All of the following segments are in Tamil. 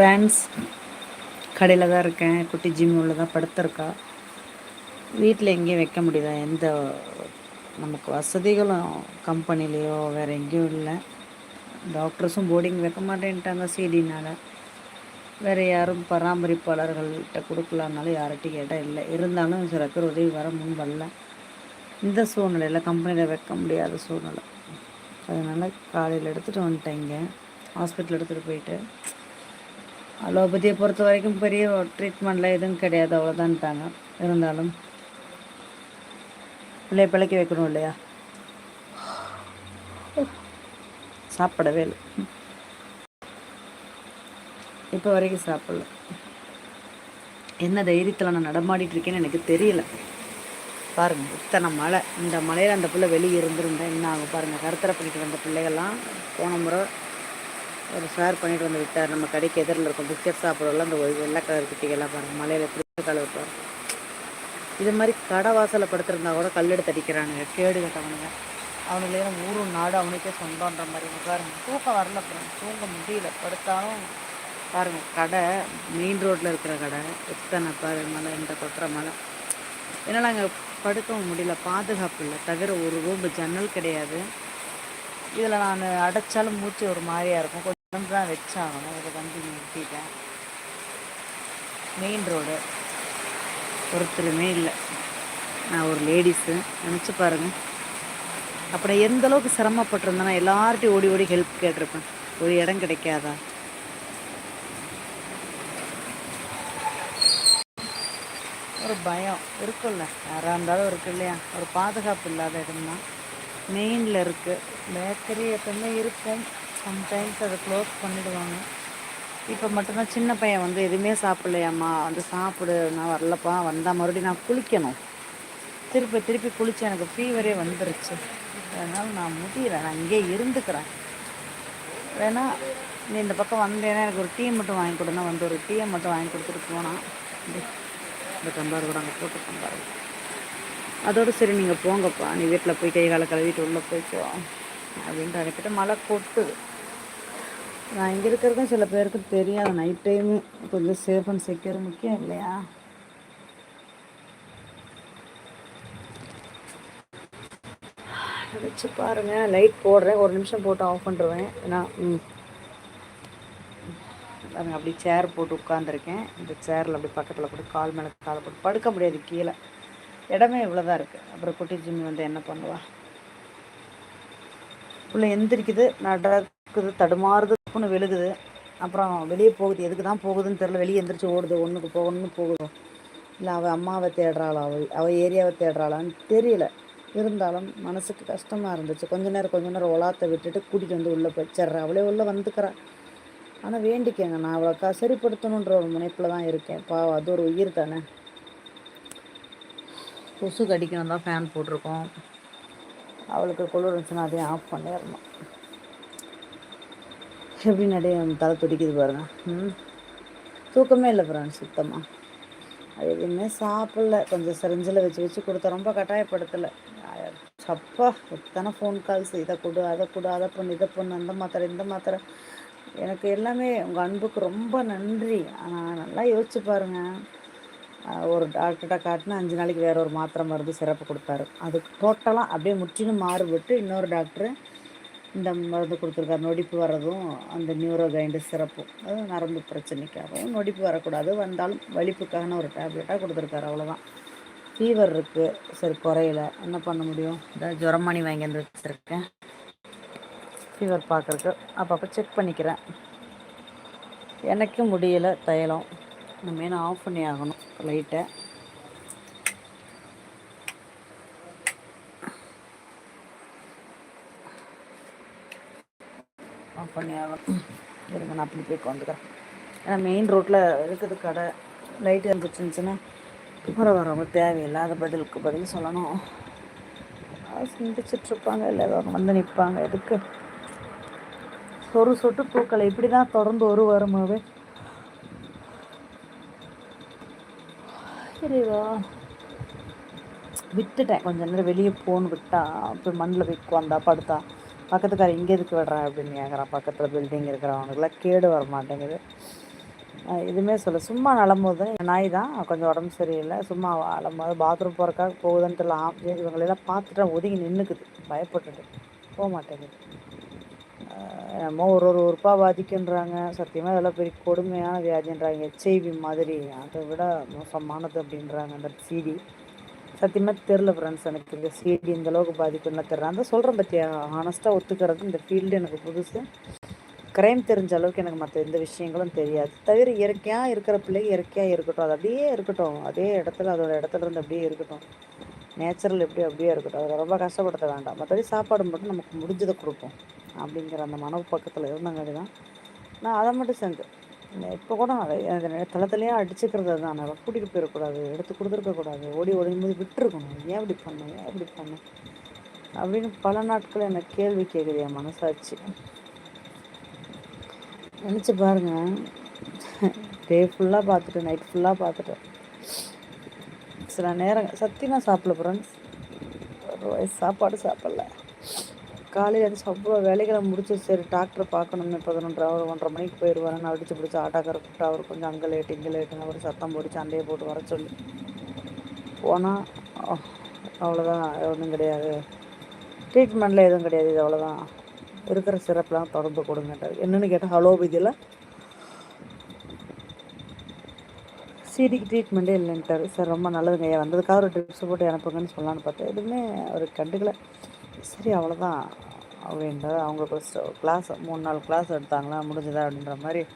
ஃப்ரெண்ட்ஸ் கடையில் தான் இருக்கேன். குட்டி ஜிம் உள்ள தான் படுத்திருக்கா. வீட்டில் எங்கேயும் வைக்க முடியல. எந்த நமக்கு வசதிகளும் கம்பெனிலேயோ வேறு எங்கேயும் இல்லை. டாக்டர்ஸும் போர்டிங் வைக்க மாட்டேன்ட்டாங்க சிடினால். வேறு யாரும் பராமரிப்பாளர்கள்கிட்ட கொடுக்கலான்னாலும் யார்கிட்டையும் கேட்டால் இல்லை. இருந்தாலும் சில பேர் உதவி வர முன் வரல. இந்த சூழ்நிலையில் கம்பெனியில் வைக்க முடியாத சூழ்நிலை. அதனால் காலையில் எடுத்துகிட்டு வந்துட்டேங்க ஹாஸ்பிட்டல் எடுத்துகிட்டு போயிட்டு அலோபதியை பொறுத்த வரைக்கும் பெரிய ட்ரீட்மெண்ட்லாம் எதுவும் கிடையாது. அவ்வளோதான்ட்டாங்க இருந்தாலும் பிள்ளைய பிழைக்க வைக்கணும் இல்லையா? சாப்பிடவே இல்லை. இப்போ வரைக்கும் சாப்பிடல. என்ன தைரியத்தில் நான் நடமாடிட்டுருக்கேன்னு எனக்கு தெரியல. பாருங்கள் இத்தனை மழை. இந்த மலையில் அந்த பிள்ளை வெளியே இருந்திருந்தேன் என்ன ஆகும்? பாருங்கள் கருத்தரை பண்ணிட்டு வந்த பிள்ளைகள்லாம் போன முறை ஒரு சார் பண்ணிட்டு வந்து விட்டார். நம்ம கடைக்கு எதிரில் இருக்கும் பிக்சர் சாப்பிடல அந்த ஒரு வெள்ளை கலர் குட்டிகள்லாம் பாருங்கள் மலையில் எப்படி கலவுப்பார் இது மாதிரி கடை வாசலில் படுத்திருந்தா கூட கல்லெடுத்து அடிக்கிறானுங்க. கேடு கட்டவனுங்க. அவனுங்களே ஊரும் நாடு அவனுக்கே சொந்தன்ற மாதிரி பாருங்க. தூக்கம் வரல அப்புறம் தூங்க முடியல. படுத்தாலும் பாருங்கள் கடை மெயின் ரோட்டில் இருக்கிற கடை. எத்தனை பாரு மலை இந்த கொட்டுற மலை. ஏன்னா நாங்கள் படுக்கவும் முடியல. பாதுகாப்பு இல்லை. தவிர ஒரு ரூம் ஜன்னல் கிடையாது. இதில் நான் அடைச்சாலும் மூச்சு ஒரு மாதிரியாக இருக்கும். கொஞ்சம் தான் வச்சாகணும். ஒரு வண்டி நிறுத்திட்டேன். மெயின் ரோடு ஒருத்தருமே இல்லை. நான் ஒரு லேடிஸு நினச்சி பாருங்கள் அப்படி எந்த அளவுக்கு சிரமப்பட்டிருந்தேன்னா எல்லார்ட்டையும் ஓடி ஓடி ஹெல்ப் கேட்டிருப்பேன். ஒரு இடம் கிடைக்காதா? ஒரு பயம். இருக்குல்ல யாராக இருந்தாலும் இருக்கு இல்லையா? ஒரு பாதுகாப்பு இல்லாத இடம்தான். மெயினில் இருக்குது பேக்கரி எப்பவுமே இருக்கும். சம்டைம்ஸ் அதை க்ளோஸ் பண்ணிவிடுவாங்க இப்போ மட்டும்தான் சின்ன பையன் வந்து எதுவுமே சாப்பிட்லையாம்மா வந்து சாப்பிடு நான் வரலப்பா வந்தால் மறுபடியும் நான் குளிக்கணும். திருப்பி திருப்பி குளித்து எனக்கு ஃபீவரே வந்துருச்சு. அதனால் நான் முடியல நான் இங்கே இருந்துக்கிறேன். வேணா நீ இந்த பக்கம் வந்தேன்னா எனக்கு ஒரு டீ மட்டும் வாங்கி கொடுனா வந்து ஒரு டீயை மட்டும் வாங்கி கொடுத்துட்டு போனான் இந்த கம்பார் கூட அங்கே போட்டு கம்பார். அதோடு சரி நீங்கள் போங்கப்பா. நீ வீட்டில் போய் கை காலை கழுவிட்டு உள்ளே போய்க்கோ. அப்படின்ட்டு அனுப்பிட்டு மழை கொட்டுது. நான் இங்கே இருக்கிறதும் சில பேருக்கு தெரியாது. நைட் டைமு கொஞ்சம் சேஃப் அண்ட் செக்யூர் முக்கியம் இல்லையா? வச்சு பாருங்கள் லைட் போடுறேன். ஒரு நிமிஷம் போட்டு ஆஃப் பண்ணுறேன் ஏன்னா ம். அப்படி சேர் போட்டு உட்காந்துருக்கேன் இந்த சேரில் அப்படி பக்கத்தில் போட்டு கால் மேலே காலை போட்டு படுக்க முடியாது. கீழே. இடமே இவ்வளோதான் இருக்குது அப்புறம் குட்டி ஜிம்மி வந்து என்ன பண்ணுவா? உள்ள எந்திரிக்குது. இருக்குது தடுமாறுது விழுகுது. அப்புறம் வெளியே போகுது. எதுக்கு தான் போகுதுன்னு தெரில வெளியே எந்திரிச்சு ஓடுது. ஒன்றுக்கு போகணும்னு போகுது. இல்லை அவள் அம்மாவை தேடுறாளா? அவள் அவள் ஏரியாவை தேடுறாளான்னு தெரியல. இருந்தாலும் மனசுக்கு கஷ்டமாக இருந்துச்சு. கொஞ்ச நேரம் கொஞ்ச நேரம் ஒலாத்தை விட்டுட்டு கூட்டிகிட்டு வந்து உள்ளே போயிச்சிட்றேன் அவளே உள்ளே வந்துக்கிறா. ஆனால் வேண்டிக்கங்க. நான் அவளை சரிப்படுத்தணுன்ற ஒரு முனைப்பில் தான் இருக்கேன். பாவம் அது ஒரு உயிர் தானே. கொசு கடிக்கணும் தான் ஃபேன் போட்டிருக்கோம். அவளுக்கு குளிர் இருந்துச்சுன்னா அதையும் ஆஃப் பண்ணிடணும். எப்படி நடைய தலை துடிக்குது பாருங்க. ம். தூக்கமே இல்லை பிரான் சுத்தமாக அது எதுவுமே சாப்பிடல. கொஞ்சம் செரிஞ்சில் வச்சு வச்சு கொடுத்த ரொம்ப கட்டாயப்படுத்தலை. சப்பா எத்தனை ஃபோன் கால்ஸ் இதை கொடு அதை கொடு அதை பொண்ணு இதை பொண்ணு அந்த மாத்திரை இந்த மாத்திரை. எனக்கு எல்லாமே உங்கள் அன்புக்கு ரொம்ப நன்றி. ஆனால் நல்லா யோசிச்சு பாருங்கள் ஒரு டாக்டர்கிட்ட காட்டினா அஞ்சு நாளைக்கு வேறு ஒரு மாத்திரை மருந்து சிறப்பு கொடுத்தாரு அது டோட்டலாக அப்படியே முற்றிலும் மாறுபட்டு இன்னொரு டாக்டரு இந்த மருந்து கொடுத்துருக்காரு. நொடிப்பு வர்றதும் அந்த நியூரோ கைண்டு சிறப்பும். அது நரம்பு பிரச்சனைக்காகவும் நொடிப்பு வரக்கூடாது. வந்தாலும் வலிப்புக்கான ஒரு டேப்லெட்டாக கொடுத்துருக்காரு. அவ்வளோதான் ஃபீவர் இருக்குது சரி குறையில. என்ன பண்ண முடியும்? இந்த ஜுரமானி வாங்கி வந்து வச்சுருக்கேன். ஃபீவர் பார்க்குறக்கு அப்பப்போ செக் பண்ணிக்கிறேன். எனக்கும் முடியலை தைலம். இனிமேல் நான் ஆஃப் பண்ணி ஆகணும். லைட்டை ஆஃப் பண்ணி ஆகணும். இருங்க நான் அப்படி போய் வந்துக்கிறேன் ஏன்னா மெயின் ரோட்டில் இருக்குது கடை. லைட் இருந்துச்சுன்னா வர வரவங்க தேவையில்லாத பதிலுக்கு பதில் சொல்லணும். சிந்திச்சிட்ருப்பாங்க இல்லை வந்து நிற்பாங்க எதுக்கு? ஒரு சொட்டு பூக்களை இப்படி தான் தொடர்ந்து ஒரு வாரமாகவே சரிவா விட்டுட்டேன். கொஞ்ச நேரம் வெளியே போன்னு விட்டா போய் மண்ணில் போய் வந்தா படுத்தா. பக்கத்துக்கார இங்கே எதுக்கு விடுறேன் அப்படின்னு கேட்குறான் பக்கத்தில் பில்டிங் இருக்கிறவங்களுக்குலாம் கேடு வர மாட்டேங்குது. எதுவுமே சொல்ல சும்மா நலம்போது நாய் தான் கொஞ்சம் உடம்பு சரியில்லை. சும்மா அலம்போது பாத்ரூம் போகிறக்காக போகுதுன்ட்டு ஆ இவங்களெல்லாம் பார்த்துட்டு ஒதுங்கி நின்றுக்குது பயப்பட்டுட்டு போக மாட்டேங்குது. என்னமோ ஒரு ஒரு உறுப்பாக பாதிக்கின்றாங்க. சத்தியமாக இதெல்லாம் பெரிய கொடுமையான வியாதின்றாங்க. ஹெச்ஐவி மாதிரி. அதை விட மோசமானது அப்படின்றாங்க அந்த சீடி சத்தியமாக தெரில ஃப்ரெண்ட்ஸ் எனக்கு இந்த சிடி இந்த அளவுக்கு பாதிக்குன்னு தெரில அந்த சொல்கிறேன் பற்றியா ஆனஸ்ட்டாக ஒத்துக்கிறது இந்த ஃபீல்டு எனக்கு புதுசு. க்ரைம் தெரிஞ்ச அளவுக்கு எனக்கு மற்ற எந்த விஷயங்களும் தெரியாது. தவிர இயற்கையாக இருக்கிற பிள்ளைங்க இயற்கையாக இருக்கட்டும். அது அப்படியே இருக்கட்டும். அதே இடத்துல அதோட இடத்துல இருந்து அப்படியே இருக்கட்டும். நேச்சுரல் எப்படி அப்படியே இருக்கட்டும். அதை ரொம்ப கஷ்டப்படுத்த வேண்டாம். மற்றபடி சாப்பாடு மட்டும் நமக்கு முடிஞ்சதை கொடுப்போம். அப்படிங்கிற அந்த மனவு பக்கத்தில் இருந்தங்காடி தான் நான் அதை மட்டும் செஞ்சேன் இப்போ கூட எனக்கு தலை அடிச்சுக்கிறது தான் நான் கூட்டிகிட்டு போயிடக்கூடாது எடுத்து கொடுத்துருக்கக்கூடாது ஓடி ஓடும் போது விட்டுருக்கணும். ஏன் இப்படி பண்ணேன் ஏன் இப்படி பண்ணேன் அப்படின்னு பல நாட்கள் எனக்கு கேள்வி கேட்குது என் மனசாச்சு நினச்சி பாருங்க. டே ஃபுல்லாக பார்த்துட்டு நைட் ஃபுல்லாக பார்த்துட்டு சில நேரம் சத்தியமாக சாப்பிடல ஃப்ரெண்ட்ஸ் ஒரு சாப்பாடு சாப்பிடல. காலையில் எழுந்து அவ்வளோ வேலைகளை முடிச்சு சரி டாக்டரை பார்க்கணுமே பதினொன்றரை அவர் ஒன்றரை மணிக்கு போயிடுவாரு. நான் அடிச்சு பிடிச்சி ஆட்டோக்கார கூப்பிட்டு அவர் கொஞ்சம் அங்கே லேட்டு இங்கே லேட்டுன்னு அவர் சத்தம் போட்டு சண்டையை போட்டு வர சொல்லி. போனால் அவ்வளோதான் ஒன்றும் கிடையாது. ட்ரீட்மெண்ட்டில் எதுவும் கிடையாது. இது அவ்வளோதான் இருக்கிற சிறப்புலாம் தொடர்பு கொடுங்கட்டார் என்னென்னு கேட்டால் ஹலோபதியில் சிடிக்கு ட்ரீட்மெண்ட்டே இல்லைன்ட்டார். சார் ரொம்ப நல்லதுங்க. வந்ததுக்காக ஒரு ட்ரிப்ஸ் போட்டு அனுப்புங்கன்னு சொல்லலான்னு பார்த்தேன். எதுவுமே அவர் கண்டுக்கலை. சரி அவ்வளோதான் அப்படின்றது அவங்க கிளாஸ் மூணு நாள் கிளாஸ் எடுத்தாங்களா முடிஞ்சதா அப்படின்ற மாதிரி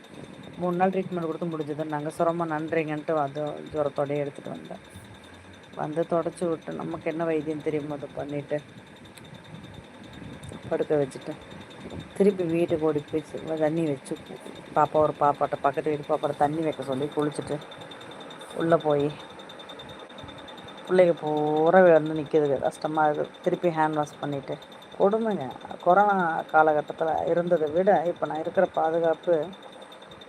மூணு நாள் ட்ரீட்மெண்ட் கொடுத்து முடிஞ்சதுன்னு நாங்கள் சுரமாக நன்றிங்கன்ட்டு வந்து ஜுரத்தோடய எடுத்துகிட்டு வந்தேன். வந்து தொடச்சி விட்டு நமக்கு என்ன வைத்தியம் தெரியுமோ அதை பண்ணிவிட்டு படுக்க வச்சுட்டு திருப்பி வீட்டுக்கு ஓடி போய் தண்ணி வச்சு பாப்பா ஒரு பாப்பாட்ட பக்கத்து வீட்டு பாப்பாட்ட தண்ணி வைக்க சொல்லி குளிச்சுட்டு உள்ளே போய் பிள்ளைங்க பூரா வந்து நிற்கிதுங்க கஷ்டமாக இருக்குது. திருப்பி ஹேண்ட் வாஷ் பண்ணிவிட்டு கொடுமைங்க. கொரோனா காலகட்டத்தில் இருந்ததை விட இப்போ நான் இருக்கிற பாதுகாப்பு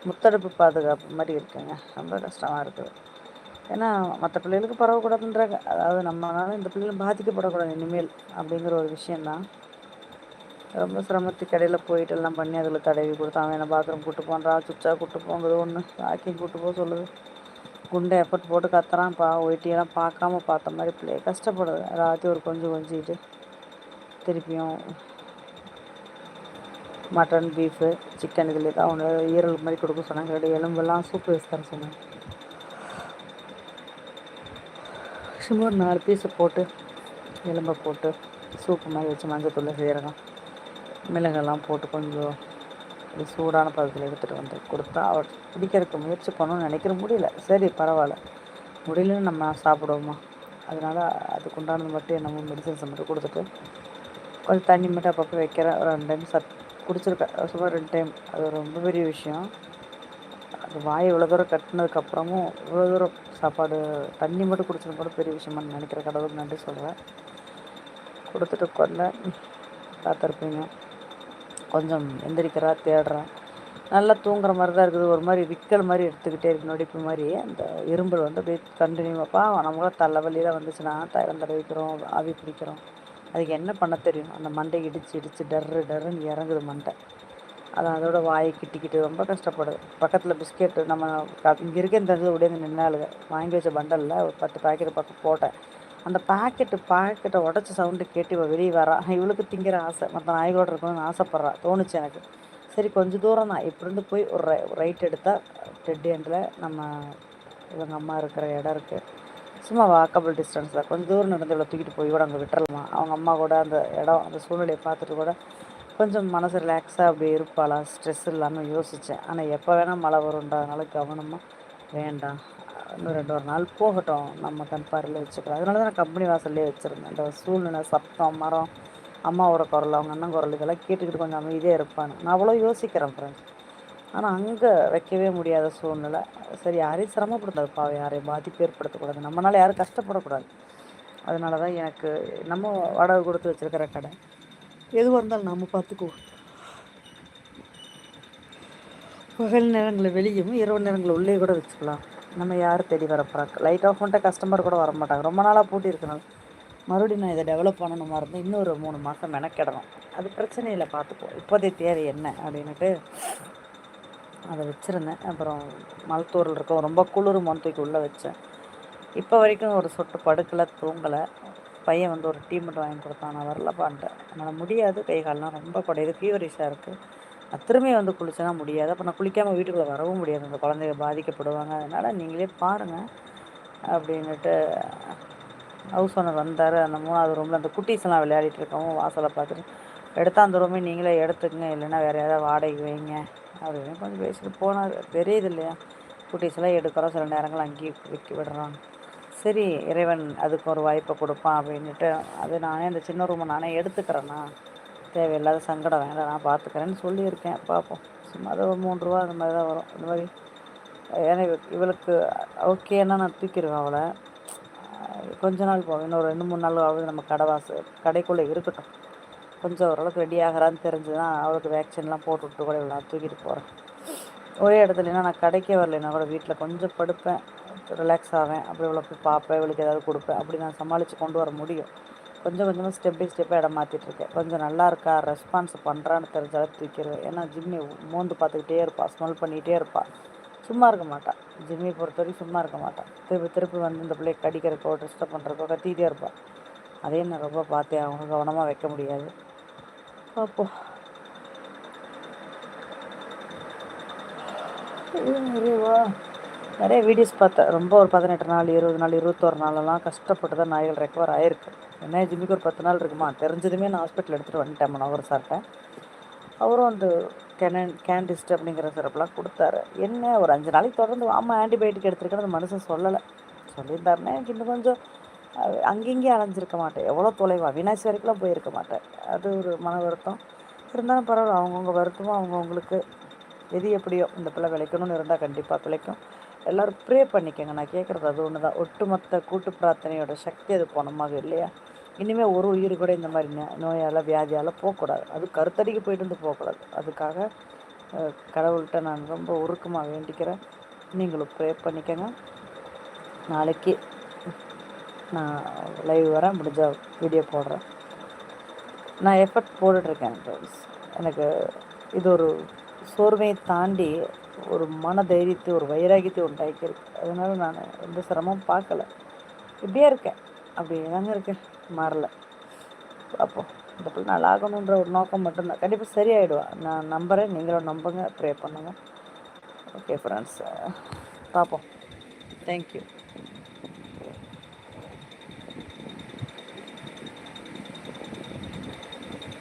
முத்தடுப்பு பாதுகாப்பு மாதிரி இருக்குங்க. ரொம்ப கஷ்டமாக இருக்குது. ஏன்னா மற்ற பிள்ளைகளுக்கு பரவக்கூடாதுன்றாங்க. அதாவது நம்மளால இந்த பிள்ளைகளும் பாதிக்கப்படக்கூடாது இனிமேல் அப்படிங்கிற ஒரு விஷயந்தான். ரொம்ப சிரமத்துக்கு கடையில் போயிட்டு எல்லாம் பண்ணி அதில் தடவி கொடுத்து அவன் என்ன பாத்ரூம் கூப்பிட்டு போன்றான் சுச்சா கூப்பிட்டு போங்கிறது ஒன்று வாக்கிங் கூப்பிட்டு போக சொல்லுது. குண்டை எஃபர்ட் போட்டு கத்துறான் பா ஒயிட்டியெல்லாம் பார்க்காம பார்த்த மாதிரி பிள்ளைய கஷ்டப்படுது. எல்லாத்தையும் ஒரு கொஞ்சம் கொஞ்சிட்டு திருப்பியும் மட்டன் பீஃபு சிக்கன் இதில் தான் ஒன்று ஈரல் மாதிரி கொடுக்க சொன்னாங்க. எலும்பெல்லாம் சூப்பு வச்சு தர சொன்னாங்க. சும்மா ஒரு நாலு பீஸை போட்டு எலும்பை போட்டு சூப்பு மாதிரி வச்சு மஞ்சள் தூள் சீரகம் மிளகெல்லாம் போட்டு கொஞ்சம் சூடான பதத்தில் எடுத்துகிட்டு வந்து கொடுத்தா அவர் பிடிக்கிறதுக்கு முயற்சி பண்ணணும்னு நினைக்கிற முடியல. சரி பரவாயில்ல. முடியலன்னு நம்ம சாப்பிடுவோமா? அதனால் அதுக்கு உண்டானது மட்டும் என்னமோ மெடிசன்ஸை மட்டும் கொடுத்துட்டு கொஞ்சம் தண்ணி மட்டும் அப்பப்போ வைக்கிறேன். ஒரு ரெண்டு டைம் சத் குடிச்சிருக்கேன். சும்மா ரெண்டு டைம். அது ரொம்ப பெரிய விஷயம். அது வாய் இவ்வளோ தூரம் கட்டினதுக்கப்புறமும் இவ்வளோ தூரம் சாப்பாடு தண்ணி மட்டும் குடிச்சது கூட பெரிய விஷயமா நினைக்கிற கடவுளுக்கு நன்றி சொல்கிறேன் கொடுத்துட்டு கொண்டேன் பார்த்துருப்பீங்க. கொஞ்சம் எந்திரிக்கிறா தேடுறேன் நல்லா தூங்குற மாதிரி தான் இருக்குது. ஒரு மாதிரி விக்கல் மாதிரி எடுத்துக்கிட்டே இருக்கு. நொடிப்பு மாதிரி. அந்த இரும்பல் வந்து அப்படியே கண்டினியூவாப்பா நம்மளாம் தலைவலியில் வந்துச்சுன்னா தைலம் தடவிக்கிறோம் ஆவி பிடிக்கிறோம். அதுக்கு என்ன பண்ண தெரியும்? அந்த மண்டை இடிச்சு இடித்து டர்ரு டர்ருன்னு இறங்குது மண்டை. அது அதோட வாயை கிட்டிக்கிட்டு ரொம்ப கஷ்டப்படுது. பக்கத்தில் பிஸ்கெட்டு நம்ம இங்கே இருக்கேன்னு தெரிஞ்சது உடைய நின்னாளுங்க. வாங்கி வச்ச பண்டலில் ஒரு பத்து பாக்கெட் பக்கம் போட்டேன். அந்த பாக்கெட்டு பாக்கெட்டை உடச்சி சவுண்டு கேட்டு இவள் வெளியே வரா. இவளுக்கு திங்கிற ஆசை. மற்ற நாய்களோட இருக்கணும்னு ஆசைப்பட்றா. தோணுச்சு எனக்கு. சரி கொஞ்சம் தூரம் தான். இப்படிருந்து போய் ஒரு ரை ரைட் எடுத்தால் டெட் எண்டில் நம்ம இவங்க அம்மா இருக்கிற இடம் இருக்குது சும்மா வாக்கபிள் டிஸ்டன்ஸ் தான். கொஞ்சம் தூரம் நடந்து இவ்வளோ தூக்கிட்டு போய் கூட அங்கே விட்டுறலாமா? அவங்க அம்மா கூட அந்த இடம் அந்த சூழ்நிலையை பார்த்துட்டு கூட கொஞ்சம் மனசு ரிலாக்ஸாக அப்படி இருப்பாளா? ஸ்ட்ரெஸ் இல்லாமல் யோசித்தேன் ஆனால் எப்போ வேணால் மழை வரும்ன்றதுனால கவனமாக வேண்டாம். இன்னும் ரெண்டு ஒரு நாள் போகட்டும். நம்ம கண்பாரில் வச்சுக்கலாம். அதனால தான் நான் கம்பெனி வாசல்லே வச்சுருந்தேன். இந்த சூழ்நிலை சத்தம் மரம் அம்மாவோட குரல் அவங்க அண்ணன் குரல் இதெல்லாம் கேட்டுக்கிட்டு கொஞ்சம் அமைதியாக இருப்பான்னு நான் அவ்வளோ யோசிக்கிறேன் ஃப்ரெண்ட்ஸ் ஆனால் அங்கே வைக்கவே முடியாத சூழ்நிலை. சரி யாரையும் சிரமப்படுத்தாது. பாவம் யாரையும் பாதிப்பு ஏற்படுத்தக்கூடாது. நம்மளால் யாரும் கஷ்டப்படக்கூடாது. அதனால தான் எனக்கு நம்ம வாடகை கொடுத்து வச்சுருக்கிற கடை. எதுவாக இருந்தாலும் நம்ம பார்த்துக்குவோம் பகல் நேரங்களில் வெளியும் இரவு நேரங்களில் உள்ளே கூட வச்சுக்கலாம். நம்ம யார் தேடி வரப்போகிறாங்க லைட் ஆஃப் பண்ணிட்டு கஸ்டமர் கூட வர மாட்டாங்க ரொம்ப நாளாக பூட்டி இருக்கணும் மறுபடியும் நான் இதை டெவலப் பண்ணணுமா இருந்தால் இன்னொரு மூணு மாதம் மெனக்கிடணும். அது பிரச்சனையில் பார்த்துப்போம் இப்போதே தேவை என்ன அப்படின்ட்டு அதை வச்சுருந்தேன். அப்புறம் மலத்தூரில் இருக்கோம். ரொம்ப குளிர் மண் தூக்கி உள்ளே வச்சேன். இப்போ வரைக்கும் ஒரு சொட்டு படுக்கலை தூங்கலை. பையன் வந்து ஒரு டீ மட்டும் வாங்கி கொடுத்தான். நான் வரலப்பான்ட்டேன் என்னால் முடியாது. கை கால்லாம் ரொம்ப குடையுது ஃபீவரிஷாக இருக்குது நான் திரும்பி வந்து குளிச்சேன்னா முடியாது. அப்போ நான் குளிக்காமல் வீட்டுக்குள்ளே வரவும் முடியாது. அந்த குழந்தைங்க பாதிக்கப்படுவாங்க. அதனால் நீங்களே பாருங்கள் அப்படின்னுட்டு ஹவுஸ் ஓனர் வந்தார் அந்த மூணாவது ரூமில் அந்த குட்டீஸ்லாம் விளையாடிட்டு இருக்கவும் வாசலை பார்த்துட்டு எடுத்தால் அந்த ரூமே நீங்களே எடுத்துக்கங்க இல்லைன்னா வேறு ஏதாவது வாடகைக்கு வைங்க அப்படின்னு கொஞ்சம் பேசிட்டு போனார். தெரியுது இல்லையா? குட்டீஸ்லாம் எடுக்கிறோம் சில நேரங்கள் அங்கேயே விற்க விடுறாங்க. சரி இறைவன் அதுக்கு ஒரு வாய்ப்பை கொடுப்பான் அப்படின்ட்டு அது நானே அந்த சின்ன ரூமை நானே எடுத்துக்கிறேன்னா தேவையில்லாத சங்கடம் வேண்டாம் நான் பார்த்துக்கிறேன்னு சொல்லியிருக்கேன் பார்ப்போம். சும்மா அது ஒரு மூணு ரூபா அந்த மாதிரி தான் வரும். இந்த மாதிரி ஏன்னா இவளுக்கு ஓகேன்னா நான் தூக்கிடுவேன் அவளை. கொஞ்ச நாள் போகும். இன்னொரு ரெண்டு மூணு நாள் ஆகுது நம்ம கடை வாச கடைக்குள்ளே இருக்கட்டும். கொஞ்சம் ஓரளவுக்கு ரெடி ஆகிறான்னு தெரிஞ்சு தான் அவளுக்கு வேக்சின்லாம் போட்டு விட்டு கூட நான் தூக்கிட்டு போகிறேன் ஒரே இடத்துலனா நான் கடைக்கே வரலைன்னா கூட வீட்டில் கொஞ்சம் படுப்பேன். ரிலாக்ஸ் ஆவேன். அப்படி இவ்வளோ போய் பார்ப்பேன். இவளுக்கு ஏதாவது கொடுப்பேன். அப்படி நான் சமாளித்து கொண்டு வர முடியும். கொஞ்சம் கொஞ்சமாக ஸ்டெப் பை ஸ்டெப்பாக இடம் மாற்றிட்டுருக்கேன் கொஞ்சம் நல்லா இருக்கா? ரெஸ்பான்ஸ் பண்ணுறான்னு தெரிஞ்சாலும் தூக்கிடுவேன். ஏன்னா ஜிம்மி மோந்து பார்த்துக்கிட்டே இருப்பாள் ஸ்மெல் பண்ணிகிட்டே இருப்பாள் சும்மா இருக்க மாட்டான் ஜிம்மியை பொறுத்த வரைக்கும் சும்மா இருக்க மாட்டான் திருப்பி திருப்பி வந்து இந்த பிள்ளையை கடிக்கிறக்கோ டிஸ்டர்ப் பண்ணுறக்கோ கத்திகிட்டே இருப்பாள் அதையும் நான் ரொம்ப பார்த்தேன். அவங்க கவனமாக வைக்க முடியாது. பார்ப்போம் நிறைய வீடியோஸ் பார்த்தேன். ரொம்ப ஒரு பதினெட்டு நாள் இருபது நாள் இருபத்தோரு நாளெல்லாம் கஷ்டப்பட்டு தான் நாய்கள் ரெக்கவர் ஆகிருக்கு என்ன ஜிம்மிக்கு ஒரு பத்து நாள் இருக்குமா? தெரிஞ்சதுமே நான் ஹாஸ்பிட்டல் எடுத்துகிட்டு வந்துட்டேன் மனோகர் சார்கிட்ட அவரும் அந்த கேனன் கேண்டிஸ்ட் அப்படிங்கிற சிறப்புலாம் கொடுத்தாரு. என்ன ஒரு அஞ்சு நாளைக்கு தொடர்ந்து ஆமாம் ஆன்டிபயோட்டிக் எடுத்துருக்கேன்னு அந்த மனுஷன் சொல்லலை. சொல்லியிருந்தாருன்னா எனக்கு இன்னும் கொஞ்சம் அங்கங்கேயும் அலைஞ்சிருக்க மாட்டேன். எவ்வளோ தொலைவா? வினாசி வரைக்கும்லாம் போயிருக்க மாட்டேன். அது ஒரு மன வருத்தம். இருந்தாலும் பரவாயில்ல அவங்கவுங்க வருத்தமும் அவங்கவுங்களுக்கு எது எப்படியோ இந்த பிள்ளை விளைக்கணும்னு இருந்தால் கண்டிப்பாக பிழைக்கும் எல்லோரும் ப்ரே பண்ணிக்கோங்க. நான் கேட்குறது அது ஒன்று தான் ஒட்டுமொத்த கூட்டு பிரார்த்தனையோட சக்தி அது போனமாக இல்லையா? இனிமேல் ஒரு உயிர் கூட இந்த மாதிரி நோயால் வியாதியால் போகக்கூடாது. அது கருத்தடிக்கு போயிட்டு வந்து போகக்கூடாது. அதுக்காக கடவுள்கிட்ட நான் ரொம்ப உருக்கமாக வேண்டிக்கிறேன். நீங்களும் ப்ரே பண்ணிக்கோங்க. நாளைக்கு நான் லைவ் வரேன் முடிஞ்ச வீடியோ போடுறேன். நான் எஃபர்ட் போட்டுட்ருக்கேன் எனக்கு இது ஒரு சோர்வையை தாண்டி ஒரு மன தைரியத்தை ஒரு வைராகியத்தை உண்டாக்கியிருக்கு. அதனால் நான் எந்த சிரமம் பார்க்கல. இப்படியே இருக்கேன். அப்படியே தாங்க இருக்கேன். மாறல. பார்ப்போம் இந்த பிள்ளை நல்லா ஆகணுன்ற ஒரு நோக்கம் மட்டும்தான். கண்டிப்பாக சரியாயிடுவா. நான் நம்புகிறேன் நீங்களும் நம்புங்க. ப்ரே பண்ணுங்கள் ஓகே ஃப்ரெண்ட்ஸ் பார்ப்போம் தேங்க்யூ